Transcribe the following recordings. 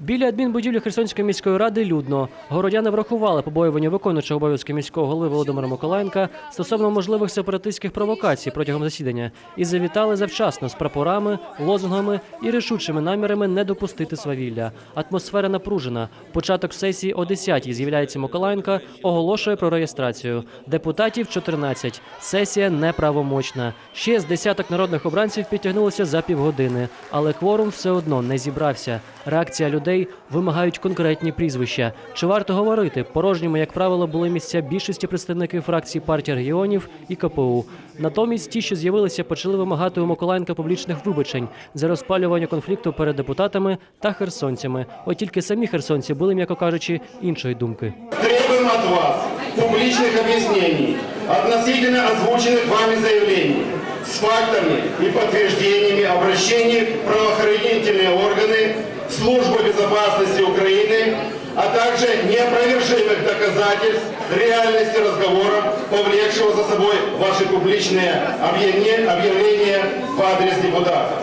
Біля адмінбудівлі Херсонської міської ради людно. Городяни врахували побоювання виконуючого обов'язки міського голови Володимира Миколаєнка стосовно можливих сепаратистських провокацій протягом засідання і завітали завчасно з прапорами, лозунгами і рішучими намірами не допустити свавілля. Атмосфера напружена. Початок сесії о 10-й з'являється Миколаєнка, оголошує про реєстрацію. Депутатів 14. Сесія неправомочна. Ще з десяток народних обранців підтягнулося за півгодини, але кворум все одно не зібрався. Реакція людей вимагають конкретні прізвища. Чи варто говорити? Порожніми, як правило, були місця більшості представників фракцій партії регіонів і КПУ. Натомість ті, що з'явилися, почали вимагати у Миколаєнка публічних вибачень за розпалювання конфлікту перед депутатами та херсонцями. От тільки самі херсонці були, м'яко кажучи, іншої думки. Требуем от вас публичных объяснений относительно озвученных вами заявлений с фактами и подтверждениями обращений в правоохранительные органы, Службы безопасности Украины, а также неопровержимых доказательств реальности разговора, повлекшего за собой ваши публичные объявления объявления в адрес депутатов.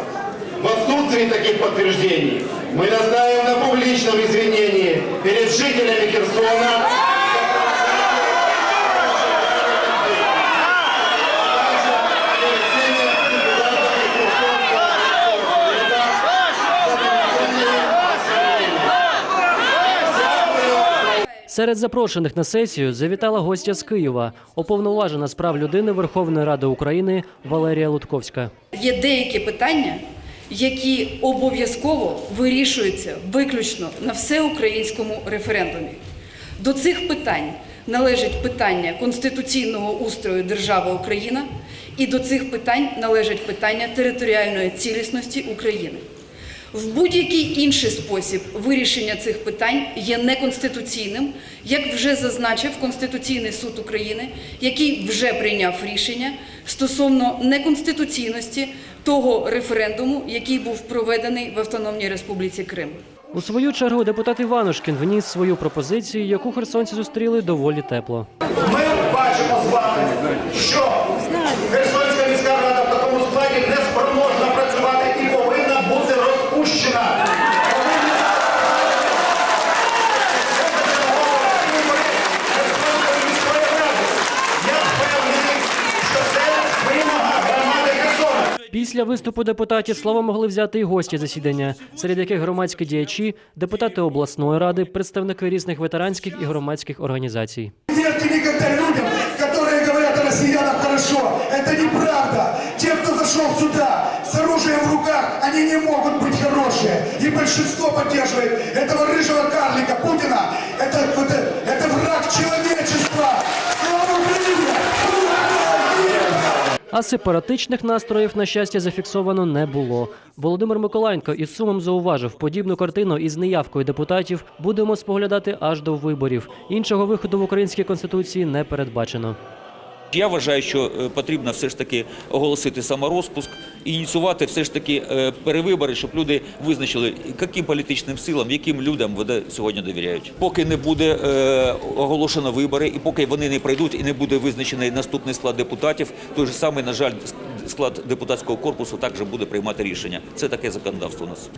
В отсутствии таких подтверждений мы настаиваем на публичном извинении перед жителями Херсона. Серед запрошених на сесію завітала гостя з Києва, уповноважена з прав людини Верховної Ради України Валерія Лутковська. Є деякі питання, які обов'язково вирішуються виключно на всеукраїнському референдумі. До цих питань належить питання конституційного устрою держави Україна, і до цих питань належить питання територіальної цілісності України. В будь-який інший спосіб вирішення цих питань є неконституційним, як вже зазначив Конституційний суд України, який вже прийняв рішення стосовно неконституційності того референдуму, який був проведений в Автономній Республіці Крим. У свою чергу депутат Іванушкін вніс свою пропозицію, яку херсонці зустріли доволі тепло. Ми бачимо з вами, що Херсонська міська рада в такому складі не спроможна працювати і повинна бути розпущена. Херсонської міської ради. Я впевнений, що це вимога громади Херсона. Після виступу депутатів слово могли взяти і гості засідання, серед яких громадські діячі, депутати обласної ради, представники різних ветеранських і громадських організацій. верьте никогда людям, которые говорят о россиянах хорошо. Это неправда. Те, кто зашел сюда с оружием в руках, они не могут быть хорошие. И большинство поддерживает этого рыжего карлика Путина. Это, это, это А сепаратичних настроїв, на щастя, зафіксовано не було. Володимир Миколаєнко із сумом зауважив, подібну картину із неявкою депутатів будемо споглядати аж до виборів. Іншого виходу в українській конституції не передбачено. Я вважаю, що е, потрібно все ж таки оголосити саморозпуск, ініціювати все ж таки е, перевибори, щоб люди визначили, яким політичним силам, яким людям вони сьогодні довіряють. Поки не буде е, оголошено вибори, і поки вони не пройдуть і не буде визначений наступний склад депутатів, той же самий, на жаль, склад депутатського корпусу також буде приймати рішення. Це таке законодавство у нас.